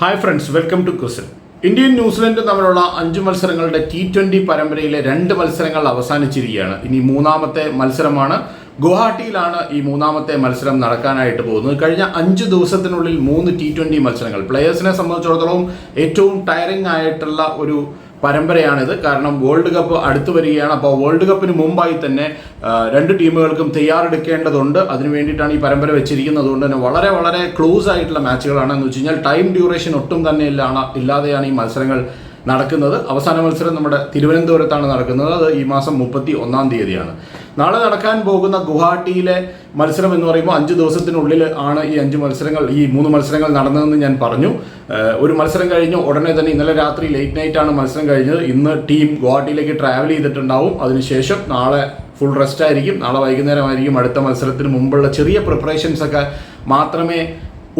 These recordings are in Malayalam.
ഹായ് ഫ്രണ്ട്സ് വെൽക്കം ടു ക്വസൻ ഇന്ത്യയും ന്യൂസിലൻഡും തമ്മിലുള്ള അഞ്ച് മത്സരങ്ങളുടെ ടി ട്വന്റി പരമ്പരയിലെ രണ്ട് മത്സരങ്ങൾ അവസാനിച്ചിരിക്കുകയാണ്. ഇനി മൂന്നാമത്തെ മത്സരമാണ്. ഗുവാഹട്ടിയിലാണ് ഈ മൂന്നാമത്തെ മത്സരം നടക്കാനായിട്ട് പോകുന്നത്. കഴിഞ്ഞ അഞ്ച് ദിവസത്തിനുള്ളിൽ മൂന്ന് ടി ട്വന്റി മത്സരങ്ങൾ. പ്ലെയേഴ്സിനെ സംബന്ധിച്ചിടത്തോളം ഏറ്റവും ടയറിംഗ് ആയിട്ടുള്ള ഒരു പരമ്പരയാണിത്. കാരണം വേൾഡ് കപ്പ് അടുത്തു വരികയാണ്. അപ്പോൾ വേൾഡ് കപ്പിന് മുമ്പായി തന്നെ രണ്ട് ടീമുകൾക്കും തയ്യാറെടുക്കേണ്ടതുണ്ട്. അതിനു വേണ്ടിയിട്ടാണ് ഈ പരമ്പര വെച്ചിരിക്കുന്നത്. അതുകൊണ്ട് തന്നെ വളരെ വളരെ ക്ലോസ് ആയിട്ടുള്ള മാച്ചുകളാണ്. എന്ന് വെച്ച് കഴിഞ്ഞാൽ ടൈം ഡ്യൂറേഷൻ ഒട്ടും തന്നെ ഇല്ലാണ് ഇല്ലാതെയാണ് ഈ മത്സരങ്ങൾ നടക്കുന്നത്. അവസാന മത്സരം നമ്മുടെ തിരുവനന്തപുരത്താണ് നടക്കുന്നത്. അത് ഈ മാസം മുപ്പത്തി ഒന്നാം തീയതിയാണ്. നാളെ നടക്കാൻ പോകുന്ന ഗുവാഹട്ടിയിലെ മത്സരം എന്ന് പറയുമ്പോൾ അഞ്ച് ദിവസത്തിനുള്ളിൽ ആണ് ഈ അഞ്ച് മത്സരങ്ങൾ ഈ മൂന്ന് മത്സരങ്ങൾ നടന്നതെന്ന് ഞാൻ പറഞ്ഞു. ഒരു മത്സരം കഴിഞ്ഞു ഉടനെ തന്നെ ഇന്നലെ രാത്രി ലേറ്റ് നൈറ്റ് ആണ് മത്സരം കഴിഞ്ഞത്. ഇന്ന് ടീം ഗുവാഹട്ടിയിലേക്ക് ട്രാവൽ ചെയ്തിട്ടുണ്ടാവും. അതിനുശേഷം നാളെ ഫുൾ റെസ്റ്റ് ആയിരിക്കും. നാളെ വൈകുന്നേരമായിരിക്കും അടുത്ത മത്സരത്തിന് മുമ്പുള്ള ചെറിയ പ്രിപ്പറേഷൻസ് ഒക്കെ മാത്രമേ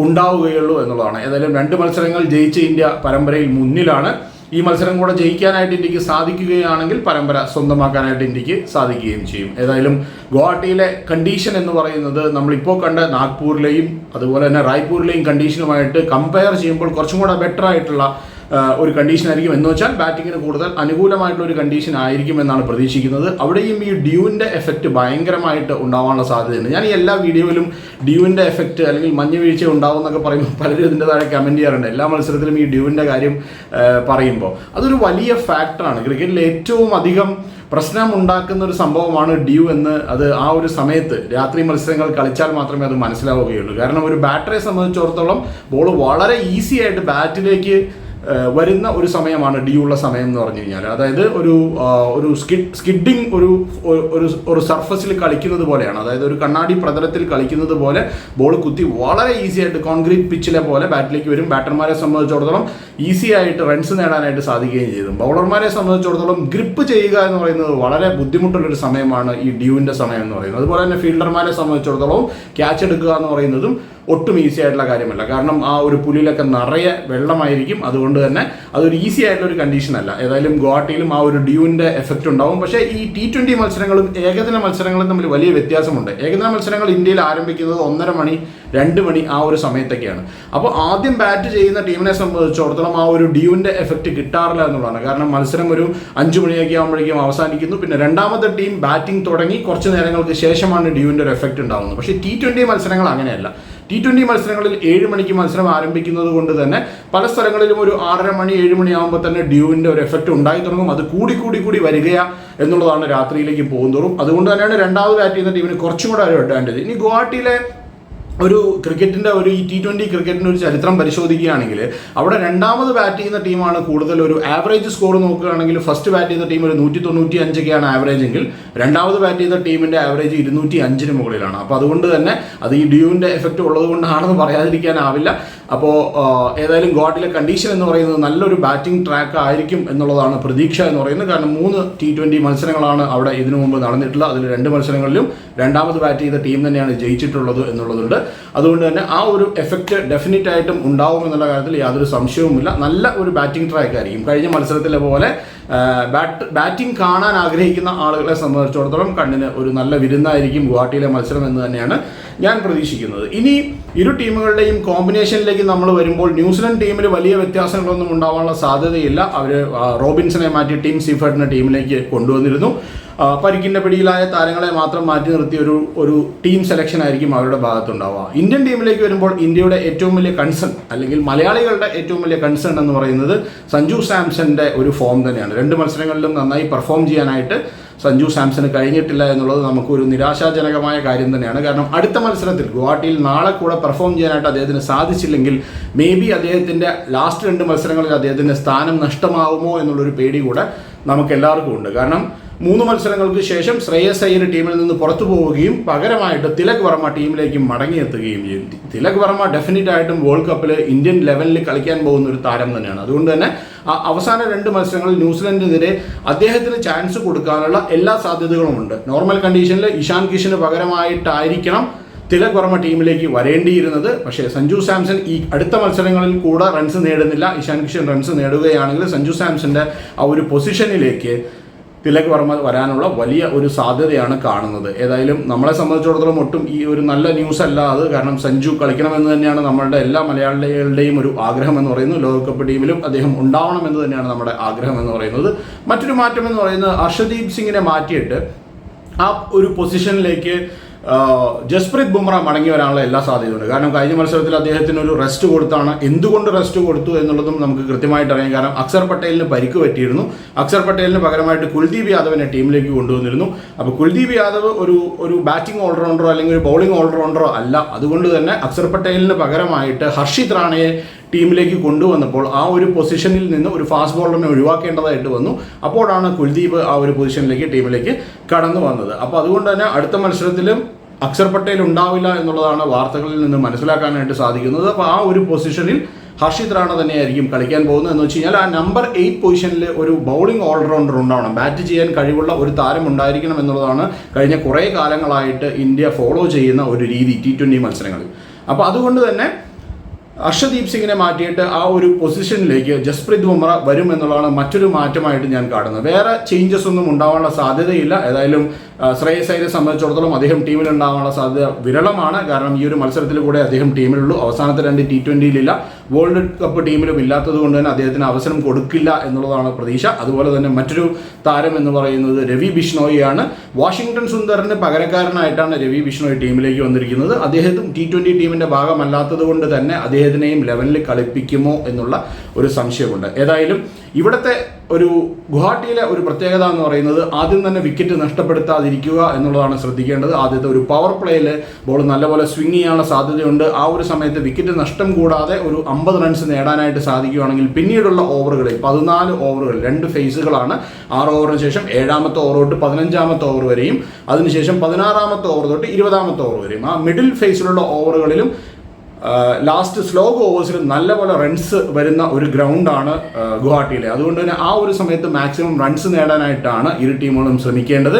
ഉണ്ടാവുകയുള്ളൂ എന്നുള്ളതാണ്. ഏതായാലും രണ്ട് മത്സരങ്ങൾ ജയിച്ച ഇന്ത്യ പരമ്പരയിൽ മുന്നിലാണ്. ഈ മത്സരം കൂടെ ജയിക്കാനായിട്ട് ഇന്ത്യയ്ക്ക് സാധിക്കുകയാണെങ്കിൽ പരമ്പര സ്വന്തമാക്കാനായിട്ട് ഇന്ത്യയ്ക്ക് സാധിക്കുകയും ചെയ്യും. ഏതായാലും ഗുവാഹട്ടിയിലെ കണ്ടീഷൻ എന്ന് പറയുന്നത് നമ്മളിപ്പോൾ കണ്ട നാഗ്പൂരിലെയും അതുപോലെ തന്നെ റായ്പൂരിലെയും കണ്ടീഷനുമായിട്ട് കമ്പയർ ചെയ്യുമ്പോൾ കുറച്ചും കൂടെ ബെറ്റർ ആയിട്ടുള്ള ഒരു കണ്ടീഷൻ ആയിരിക്കും. എന്ന് വെച്ചാൽ ബാറ്റിങ്ങിന് കൂടുതൽ അനുകൂലമായിട്ടുള്ള ഒരു കണ്ടീഷൻ ആയിരിക്കും എന്നാണ് പ്രതീക്ഷിക്കുന്നത്. അവിടെയും ഈ ഡ്യൂവിന്റെ എഫക്റ്റ് ഭയങ്കരമായിട്ട് ഉണ്ടാവാനുള്ള സാധ്യതയുണ്ട്. ഞാൻ ഈ എല്ലാ വീഡിയോയിലും ഡ്യൂവിന്റെ എഫക്റ്റ് അല്ലെങ്കിൽ മഞ്ഞ് വീഴ്ച ഉണ്ടാവും എന്നൊക്കെ പറയുമ്പോൾ പലരും ഇതിന്റെ താഴെ കമന്റ് ചെയ്യാറുണ്ട്. എല്ലാ മത്സരത്തിലും ഈ ഡ്യൂവിന്റെ കാര്യം പറയുമ്പോൾ. അതൊരു വലിയ ഫാക്ടറാണ് ക്രിക്കറ്റിൽ ഏറ്റവും അധികം പ്രശ്നം ഉണ്ടാക്കുന്ന ഒരു സംഭവമാണ് ഡ്യൂ എന്ന് അത് ആ ഒരു സമയത്ത് രാത്രി മത്സരങ്ങൾ കളിച്ചാൽ മാത്രമേ അത് മനസ്സിലാവുകയുള്ളൂ. കാരണം ഒരു ബാറ്ററെ സംബന്ധിച്ചിടത്തോളം ബോൾ വളരെ ഈസി ആയിട്ട് ബാറ്റിലേക്ക് വരുന്ന ഒരു സമയമാണ് ഡി ഉള്ള സമയം എന്ന് പറഞ്ഞു കഴിഞ്ഞാൽ അതായത് ഒരു ഒരു സ്കിഡ് സ്കിഡിങ് ഒരു ഒരു ഒരു സർഫസിൽ കളിക്കുന്നത് പോലെയാണ്. അതായത് ഒരു കണ്ണാടി പ്രതലത്തിൽ കളിക്കുന്നത് പോലെ ബോൾ കുത്തി വളരെ ഈസി ആയിട്ട് കോൺക്രീറ്റ് പിച്ചിലെ പോലെ ബാറ്റിലേക്ക് വരും. ബാറ്റർമാരെ സംബന്ധിച്ചിടത്തോളം ഈസി ആയിട്ട് റൺസ് നേടാനായിട്ട് സാധിക്കുകയും ചെയ്തു. ബൗളർമാരെ സംബന്ധിച്ചിടത്തോളം ഗ്രിപ്പ് ചെയ്യുക എന്ന് പറയുന്നത് വളരെ ബുദ്ധിമുട്ടുള്ളൊരു സമയമാണ് ഈ ഡ്യൂവിന്റെ സമയം എന്ന് പറയുന്നത്. അതുപോലെ തന്നെ ഫീൽഡർമാരെ സംബന്ധിച്ചിടത്തോളം ക്യാച്ച് എടുക്കുക എന്ന് പറയുന്നതും ഒട്ടും ഈസി ആയിട്ടുള്ള കാര്യമല്ല. കാരണം ആ ഒരു പുലിയിലൊക്കെ നിറയെ വെള്ളമായിരിക്കും. അതുകൊണ്ട് തന്നെ അതൊരു ഈസി ആയിട്ടുള്ള ഒരു കണ്ടീഷൻ അല്ല. ഏതായാലും ഗുവാഹട്ടിയിലും ആ ഒരു ഡ്യൂവിന്റെ എഫക്റ്റ് ഉണ്ടാവും. പക്ഷേ ഈ ടി ട്വന്റി മത്സരങ്ങളും ഏകദിന മത്സരങ്ങളും തമ്മിൽ വലിയ വ്യത്യാസമുണ്ട്. ഏകദിന മത്സരങ്ങൾ ഇന്ത്യയിൽ ആരംഭിക്കുന്നത് ഒന്നര മണി രണ്ട് മണി ആ ഒരു സമയത്തൊക്കെയാണ്. അപ്പോൾ ആദ്യം ബാറ്റ് ചെയ്യുന്ന ടീമിനെ സംബന്ധിച്ചിടത്തോളം ആ ഒരു ഡ്യൂവിന്റെ എഫക്റ്റ് കിട്ടാറില്ല എന്നുള്ളതാണ്. കാരണം മത്സരം ഒരു അഞ്ച് മണിയൊക്കെ ആകുമ്പോഴേക്കും അവസാനിക്കുന്നു. പിന്നെ രണ്ടാമത്തെ ടീം ബാറ്റിംഗ് തുടങ്ങി കുറച്ച് നേരങ്ങൾക്ക് ശേഷമാണ് ഡ്യൂവിന്റെ ഒരു എഫക്റ്റ് ഉണ്ടാകുന്നത്. പക്ഷേ ടി ട്വന്റി മത്സരങ്ങൾ അങ്ങനെയല്ല. ടി ട്വന്റി മത്സരങ്ങളിൽ ഏഴ് മണിക്ക് മത്സരം ആരംഭിക്കുന്നത് കൊണ്ട് തന്നെ പല സ്ഥലങ്ങളിലും ഒരു ആറര മണി ഏഴ് മണിയാകുമ്പോൾ തന്നെ ഡ്യൂവിന്റെ ഒരു എഫക്റ്റ് ഉണ്ടായി തുടങ്ങും. അത് കൂടി കൂടി കൂടി വരികയാ എന്നുള്ളതാണ് രാത്രിയിലേക്ക് പോകുന്നതും അതുകൊണ്ട് തന്നെയാണ് രണ്ടാമത് ബാറ്റ് ചെയ്യുന്ന ടീമിന് കുറച്ചും കൂടെ ഒരു അഡ്വാന്റേജ് ഇനി ഗുവാഹട്ടിയിലെ ഒരു ക്രിക്കറ്റിന്റെ ഒരു ഈ ടി ട്വന്റി ക്രിക്കറ്റിന്റെ ഒരു ചരിത്രം പരിശോധിക്കുകയാണെങ്കിൽ അവിടെ രണ്ടാമത് ബാറ്റ് ചെയ്യുന്ന ടീമാണ് കൂടുതൽ ഒരു ആവറേജ് സ്കോർ നോക്കുകയാണെങ്കിൽ ഫസ്റ്റ് ബാറ്റ് ചെയ്ത ടീം ഒരു നൂറ്റി തൊണ്ണൂറ്റി അഞ്ചൊക്കെയാണ് ആവറേജ് എങ്കിൽ രണ്ടാമത് ബാറ്റ് ചെയ്ത ടീമിന്റെ ആവറേജ് ഇരുന്നൂറ്റി അഞ്ചിന് മുകളിലാണ്. അപ്പോൾ അതുകൊണ്ട് തന്നെ അത് ഈ ഡ്യൂവിന്റെ എഫക്റ്റ് ഉള്ളത് കൊണ്ടാണെന്ന് പറയാതിരിക്കാനാവില്ല അപ്പോൾ ഏതായാലും ഗോട്ടിലെ കണ്ടീഷൻ എന്ന് പറയുന്നത് നല്ലൊരു ബാറ്റിംഗ് ട്രാക്ക് ആയിരിക്കും എന്നുള്ളതാണ് പ്രതീക്ഷ എന്ന് പറയുന്നത്. കാരണം മൂന്ന് ടി ട്വന്റി മത്സരങ്ങളാണ് അവിടെ ഇതിനു മുമ്പ് നടന്നിട്ടുള്ളത്. അതിൽ രണ്ട് മത്സരങ്ങളിലും രണ്ടാമത് ബാറ്റ് ചെയ്ത ടീം തന്നെയാണ് ജയിച്ചിട്ടുള്ളത് എന്നുള്ളതുണ്ട്. അതുകൊണ്ട് തന്നെ ആ ഒരു എഫക്റ്റ് ഡെഫിനറ്റ് ആയിട്ടും ഉണ്ടാവും എന്നുള്ള കാര്യത്തിൽ യാതൊരു സംശയവുമില്ല. നല്ല ഒരു ബാറ്റിംഗ് ട്രാക്ക് ആയിരിക്കും. കഴിഞ്ഞ മത്സരത്തിലെ പോലെ ബാറ്റ് ബാറ്റിംഗ് കാണാൻ ആഗ്രഹിക്കുന്ന ആളുകളെ സംബന്ധിച്ചിടത്തോളം കണ്ണിന് ഒരു നല്ല വിരുന്നായിരിക്കും ഗുവാഹട്ടിയിലെ മത്സരം എന്ന് തന്നെയാണ് ഞാൻ പ്രതീക്ഷിക്കുന്നത്. ഇനി ഇരു ടീമുകളുടെയും കോമ്പിനേഷനിലേക്ക് നമ്മൾ വരുമ്പോൾ ന്യൂസിലൻഡ് ടീമിൽ വലിയ വ്യത്യാസങ്ങളൊന്നും ഉണ്ടാവാനുള്ള സാധ്യതയില്ല. അവർ റോബിൻസനെ മാറ്റി ടീം സീഫേർട്ടിനെ ടീമിലേക്ക് കൊണ്ടുവന്നിരുന്നു. ആ, പരിക്കിന്റെ പിടിയിലായ താരങ്ങളെ മാത്രം മാറ്റി നിർത്തിയ ഒരു ഒരു ടീം സെലക്ഷൻ ആയിരിക്കും അവരുടെ ഭാഗത്തുണ്ടാവുക. ഇന്ത്യൻ ടീമിലേക്ക് വരുമ്പോൾ ഇന്ത്യയുടെ ഏറ്റവും വലിയ കൺസേൺ അല്ലെങ്കിൽ മലയാളികളുടെ ഏറ്റവും വലിയ കൺസേൺ എന്ന് പറയുന്നത് സഞ്ജു സാംസന്റെ ഒരു ഫോം തന്നെയാണ്. രണ്ട് മത്സരങ്ങളിലും നന്നായി പെർഫോം ചെയ്യാനായിട്ട് സഞ്ജു സാംസന് കഴിഞ്ഞിട്ടില്ല എന്നുള്ളത് നമുക്കൊരു നിരാശാജനകമായ കാര്യം തന്നെയാണ്. കാരണം അടുത്ത മത്സരത്തിൽ ഗുവാഹട്ടിയിൽ നാളെ കൂടെ പെർഫോം ചെയ്യാനായിട്ട് അദ്ദേഹത്തിന് സാധിച്ചില്ലെങ്കിൽ മേ ബി അദ്ദേഹത്തിന്റെ ലാസ്റ്റ് രണ്ട് മത്സരങ്ങളിൽ അദ്ദേഹത്തിന്റെ സ്ഥാനം നഷ്ടമാവുമോ എന്നുള്ളൊരു പേടി കൂടെ നമുക്ക് എല്ലാവർക്കും ഉണ്ട്. കാരണം മൂന്ന് മത്സരങ്ങൾക്ക് ശേഷം ശ്രേയസ് അയ്യർ ടീമിൽ നിന്ന് പുറത്തു പോവുകയും പകരമായിട്ട് തിലക് വർമ്മ ടീമിലേക്ക് മടങ്ങിയെത്തുകയും ചെയ്യും തിലക് വർമ്മ ഡെഫിനറ്റ് ആയിട്ടും വേൾഡ് കപ്പിൽ ഇന്ത്യൻ ലെവലിൽ കളിക്കാൻ പോകുന്ന ഒരു താരം തന്നെയാണ്. അതുകൊണ്ട് തന്നെ അവസാന രണ്ട് മത്സരങ്ങളിൽ ന്യൂസിലൻഡിനെതിരെ അദ്ദേഹത്തിന് ചാൻസ് കൊടുക്കാനുള്ള എല്ലാ സാധ്യതകളുമുണ്ട്. നോർമൽ കണ്ടീഷനിൽ ഇഷാൻ കിഷന് പകരമായിട്ടായിരിക്കണം തിലക് വർമ്മ ടീമിലേക്ക് വരേണ്ടിയിരുന്നത്. പക്ഷേ സഞ്ജു സാംസൺ ഈ അടുത്ത മത്സരങ്ങളിൽ കൂടെ റൺസ് നേടുന്നില്ല. ഇഷാൻ കിഷൻ റൺസ് നേടുകയാണെങ്കിൽ സഞ്ജു സാംസന്റെ ആ ഒരു പൊസിഷനിലേക്ക് തിലക് വർമ്മ വരാനുള്ള വലിയ ഒരു സാധ്യതയാണ് കാണുന്നത്. ഏതായാലും നമ്മളെ സംബന്ധിച്ചിടത്തോളം ഒട്ടും ഈ ഒരു നല്ല ന്യൂസ് അല്ല അത്. കാരണം സഞ്ജു കളിക്കണമെന്ന് തന്നെയാണ് നമ്മളുടെ എല്ലാ മലയാളികളുടെയും ഒരു ആഗ്രഹം എന്ന് പറയുന്നത്. ലോകകപ്പ് ടീമിലും അദ്ദേഹം ഉണ്ടാവണം എന്ന് തന്നെയാണ് നമ്മുടെ ആഗ്രഹം എന്ന് പറയുന്നത്. മറ്റൊരു മാറ്റം എന്ന് പറയുന്നത് അർഷദീപ് സിംഗിനെ മാറ്റിയിട്ട് ആ ഒരു പൊസിഷനിലേക്ക് ജസ്പ്രീത് ബുംറ മടങ്ങി വരാനുള്ള എല്ലാ സാധ്യതയുണ്ട്. കാരണം കഴിഞ്ഞ മത്സരത്തിൽ അദ്ദേഹത്തിന് ഒരു റെസ്റ്റ് കൊടുത്താണ്. എന്തുകൊണ്ട് റെസ്റ്റ് കൊടുത്തു എന്നുള്ളതും നമുക്ക് കൃത്യമായിട്ട് അറിയാം. കാരണം അക്സർ പട്ടേലിന് പരിക്ക് പറ്റിയിരുന്നു. അക്സർ പട്ടേലിന് പകരമായിട്ട് കുൽദീപ് യാദവിനെ ടീമിലേക്ക് കൊണ്ടുവന്നിരുന്നു. അപ്പോൾ കുൽദീപ് യാദവ് ഒരു ഒരു ബാറ്റിംഗ് ഓൾറൗണ്ടറോ അല്ലെങ്കിൽ ഒരു ബൗളിംഗ് ഓൾറൗണ്ടറോ അല്ല. അതുകൊണ്ട് തന്നെ അക്സർ പട്ടേലിന് പകരമായിട്ട് ഹർഷിത് റാണയെ ടീമിലേക്ക് കൊണ്ടുവന്നപ്പോൾ ആ ഒരു പൊസിഷനിൽ നിന്ന് ഒരു ഫാസ്റ്റ് ബോളറിനെ ഒഴിവാക്കേണ്ടതായിട്ട് വന്നു. അപ്പോഴാണ് കുൽദീപ് ആ ഒരു പൊസിഷനിലേക്ക് ടീമിലേക്ക് കടന്നു വന്നത്. അപ്പോൾ അതുകൊണ്ട് തന്നെ അടുത്ത മത്സരത്തിലും അക്സർ പട്ടേൽ ഉണ്ടാവില്ല എന്നുള്ളതാണ് വാർത്തകളിൽ നിന്ന് മനസ്സിലാക്കാനായിട്ട് സാധിക്കുന്നത്. അപ്പോൾ ആ ഒരു പൊസിഷനിൽ ഹർഷിത് റാണ തന്നെയായിരിക്കും കളിക്കാൻ പോകുന്നത്. എന്ന് വെച്ച് കഴിഞ്ഞാൽ ആ നമ്പർ എയ്റ്റ് പൊസിഷനിൽ ഒരു ബൗളിംഗ് ഓൾറൗണ്ടർ ഉണ്ടാവണം. ബാറ്റ് ചെയ്യാൻ കഴിവുള്ള ഒരു താരം ഉണ്ടായിരിക്കണം എന്നുള്ളതാണ് കഴിഞ്ഞ കുറേ കാലങ്ങളായിട്ട് ഇന്ത്യ ഫോളോ ചെയ്യുന്ന ഒരു രീതി ടി ട്വന്റി മത്സരങ്ങളിൽ. അപ്പോൾ അതുകൊണ്ട് തന്നെ അർഷദീപ് സിംഗിനെ മാറ്റിയിട്ട് ആ ഒരു പൊസിഷനിലേക്ക് ജസ്പ്രീത് ബുംറ വരും എന്നുള്ളതാണ് മറ്റൊരു മാറ്റമായിട്ട് ഞാൻ കാണുന്നത്. വേറെ ചേഞ്ചസ് ഒന്നും ഉണ്ടാവാനുള്ള സാധ്യതയില്ല. ഏതായാലും ശ്രേയസ് അയ്യരെ സംബന്ധിച്ചിടത്തോളം അദ്ദേഹം ടീമിൽ ഉണ്ടാവാനുള്ള സാധ്യത വിരളമാണ്. കാരണം ഈ ഒരു മത്സരത്തിൽ കൂടെ അദ്ദേഹം ടീമിലുള്ളൂ അവസാനത്തെ രണ്ട് ടി ട്വന്റിയിലില്ല വേൾഡ് കപ്പ് ടീമിലും ഇല്ലാത്തത് കൊണ്ട് തന്നെ അദ്ദേഹത്തിന് അവസരം കൊടുക്കില്ല എന്നുള്ളതാണ് പ്രതീക്ഷ. അതുപോലെ തന്നെ മറ്റൊരു താരം എന്ന് പറയുന്നത് രവി ബിഷ്ണോയിയാണ്. വാഷിംഗ്ടൺ സുന്ദറിന് പകരക്കാരനായിട്ടാണ് രവി ബിഷ്ണോയി ടീമിലേക്ക് വന്നിരിക്കുന്നത്. അദ്ദേഹത്തും ടി ട്വന്റി ടീമിന്റെ ഭാഗമല്ലാത്തത് കൊണ്ട് തന്നെ അദ്ദേഹത്തിനെയും ലെവലിൽ കളിപ്പിക്കുമോ എന്നുള്ള ഒരു സംശയമുണ്ട്. ഏതായാലും ഇവിടുത്തെ ഒരു ഗുവാഹട്ടിയിലെ ഒരു പ്രത്യേകത എന്ന് പറയുന്നത് ആദ്യം തന്നെ വിക്കറ്റ് നഷ്ടപ്പെടുത്താതിരിക്കുക എന്നുള്ളതാണ് ശ്രദ്ധിക്കേണ്ടത്. ആദ്യത്തെ ഒരു പവർ പ്ലേയിൽ ബോൾ നല്ലപോലെ സ്വിങ് ചെയ്യാനുള്ള സാധ്യതയുണ്ട്. ആ ഒരു സമയത്ത് വിക്കറ്റ് നഷ്ടം കൂടാതെ ഒരു അമ്പത് റൺസ് നേടാനായിട്ട് സാധിക്കുകയാണെങ്കിൽ പിന്നീടുള്ള ഓവറുകളിൽ പതിനാല് ഓവറുകൾ രണ്ട് ഫേസുകളാണ് ആറ് ഓവറിന് ശേഷം ഏഴാമത്തെ ഓവർ തൊട്ട് പതിനഞ്ചാമത്തെ ഓവർ വരെയും അതിനുശേഷം പതിനാറാമത്തെ ഓവർ തൊട്ട് ഇരുപതാമത്തെ ഓവർ വരെയും. ആ മിഡിൽ ഫേസിലുള്ള ഓവറുകളിലും ലാസ്റ്റ് സ്ലോ ഓവേഴ്സിൽ നല്ലപോലെ റൺസ് വരുന്ന ഒരു ഗ്രൗണ്ടാണ് ഗുവാഹട്ടിയിലെ. അതുകൊണ്ട് തന്നെ ആ ഒരു സമയത്ത് മാക്സിമം റൺസ് നേടാനായിട്ടാണ് ഇരു ടീമുകളും ശ്രമിക്കേണ്ടത്.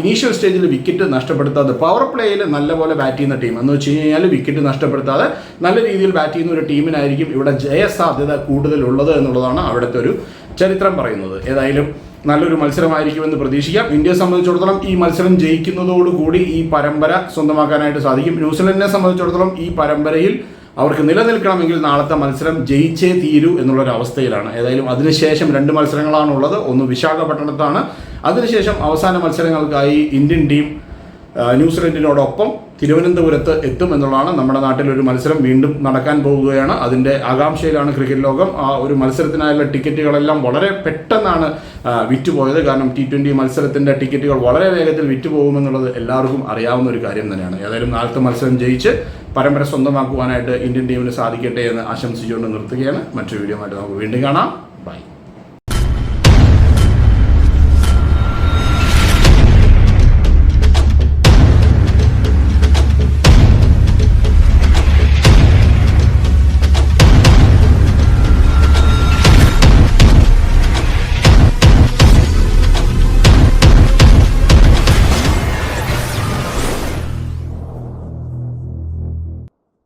ഇനീഷ്യൽ സ്റ്റേജിൽ വിക്കറ്റ് നഷ്ടപ്പെടുത്താതെ പവർ പ്ലേയിൽ നല്ലപോലെ ബാറ്റ് ചെയ്യുന്ന ടീം എന്ന് വെച്ച് കഴിഞ്ഞാൽ വിക്കറ്റ് നഷ്ടപ്പെടുത്താതെ നല്ല രീതിയിൽ ബാറ്റ് ചെയ്യുന്ന ഒരു ടീമിനായിരിക്കും ഇവിടെ ജയസാധ്യത കൂടുതലുള്ളത് എന്നുള്ളതാണ് അവിടുത്തെ ഒരു ചരിത്രം പറയുന്നത്. ഏതായാലും നല്ലൊരു മത്സരമായിരിക്കുമെന്ന് പ്രതീക്ഷിക്കാം. ഇന്ത്യയെ സംബന്ധിച്ചിടത്തോളം ഈ മത്സരം ജയിക്കുന്നതോടുകൂടി ഈ പരമ്പര സ്വന്തമാക്കാനായിട്ട് സാധിക്കും. ന്യൂസിലൻഡിനെ സംബന്ധിച്ചിടത്തോളം ഈ പരമ്പരയിൽ അവർക്ക് നിലനിൽക്കണമെങ്കിൽ നാളത്തെ മത്സരം ജയിച്ചേ തീരൂ എന്നുള്ളൊരു അവസ്ഥയിലാണ് ഏതായാലും അതിനുശേഷം രണ്ട് മത്സരങ്ങളാണുള്ളത്. ഒന്ന് വിശാഖപട്ടണത്താണ്. അതിനുശേഷം അവസാന മത്സരങ്ങൾക്കായി ഇന്ത്യൻ ടീം ന്യൂസിലൻഡിനോടൊപ്പം തിരുവനന്തപുരത്ത് എത്തും എന്നുള്ളതാണ് നമ്മുടെ നാട്ടിൽ ഒരു മത്സരം വീണ്ടും നടക്കാൻ പോവുകയാണ് അതിന്റെ ആകാംക്ഷയിലാണ് ക്രിക്കറ്റ് ലോകം. ആ ഒരു മത്സരത്തിനായുള്ള ടിക്കറ്റുകളെല്ലാം വളരെ പെട്ടെന്നാണ് വിറ്റുപോയത്. കാരണം ടി ട്വന്റി മത്സരത്തിന്റെ ടിക്കറ്റുകൾ വളരെ വേഗത്തിൽ വിറ്റുപോകുമെന്നുള്ളത് എല്ലാവർക്കും അറിയാവുന്ന ഒരു കാര്യം തന്നെയാണ്. ഏതായാലും നാളത്തെ മത്സരം ജയിച്ച് പരമ്പര സ്വന്തമാക്കുവാനായിട്ട് ഇന്ത്യൻ ടീമിന് സാധിക്കട്ടെ എന്ന് ആശംസിച്ചുകൊണ്ട് നിർത്തുകയാണ്. മറ്റൊരു വീഡിയോ ആയിട്ട് നമുക്ക് വീണ്ടും കാണാം. ബൈ.